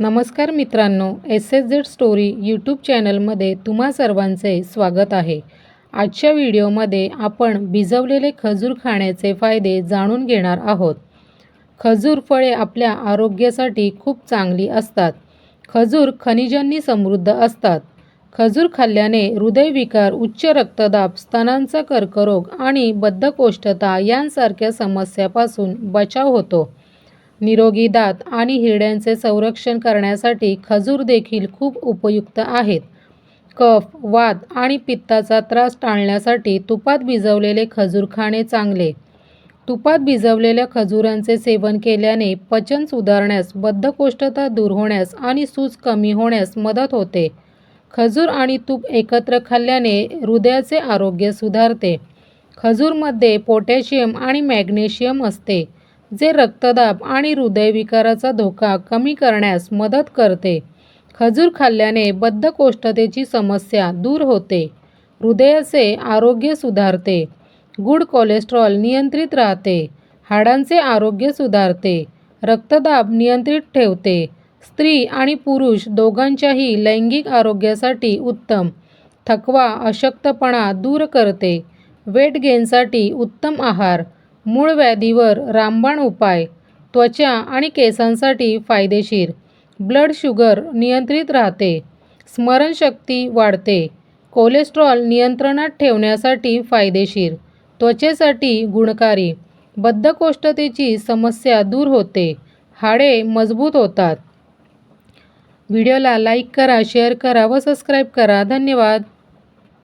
नमस्कार मित्रांनो S S Z story YouTube चॅनलमध्ये तुम्हा सर्वांचे स्वागत आहे. आजच्या व्हिडिओमध्ये आपण भिजवलेले खजूर खाण्याचे फायदे जाणून घेणार आहोत. खजूर फळे आपल्या आरोग्यासाठी खूप चांगली असतात. खजूर खनिजांनी समृद्ध असतात. खजूर खाल्ल्याने हृदयविकार उच्च रक्तदाब स्तनांचा कर्करोग आणि बद्धकोष्ठता यांसारख्या समस्यापासून बचाव होतो. निरोगी दात आणि हिरड्यांचे संरक्षण करण्यासाठी खजूर देखील खूप उपयुक्त आहेत. कफ वात आणि पित्ताचा त्रास टाळण्यासाठी तुपात भिजवलेले खजूर खाणे चांगले. तुपात भिजवलेल्या खजुरांचे सेवन केल्याने पचन सुधारण्यास बद्धकोष्ठता दूर होण्यास आणि सूज कमी होण्यास मदत होते. खजूर आणि तूप एकत्र खाल्ल्याने हृदयाचे आरोग्य सुधारते. खजूरमध्ये पोटॅशियम आणि मॅग्नेशियम असते. जे रक्तदाब आणि हृदयविकाराचा धोका कमी करण्यास मदत करते. खजूर खाल्ल्याने बद्धकोष्ठतेची समस्या दूर होते. हृदयाचे आरोग्य सुधारते. गुड कोलेस्ट्रॉल नियंत्रित राहते. हाडांचे आरोग्य सुधारते. रक्तदाब नियंत्रित ठेवते. स्त्री आणि पुरुष दोघांच्याही लैंगिक आरोग्यासाठी उत्तम थकवा अशक्तपणा दूर करते. वेट गेनसाठी उत्तम आहार मूळ व्याधीवर रामबाण उपाय त्वचा आणि केसांसाठी फायदेशीर. ब्लड शुगर नियंत्रित राहते. स्मरणशक्ती वाढते. कोलेस्ट्रॉल नियंत्रणात ठेवण्यासाठी फायदेशीर. त्वचेसाठी गुणकारी. बद्धकोष्ठतेची समस्या दूर होते. हाडे मजबूत होतात. व्हिडिओला लाईक करा शेअर करा व सबस्क्राईब करा. धन्यवाद.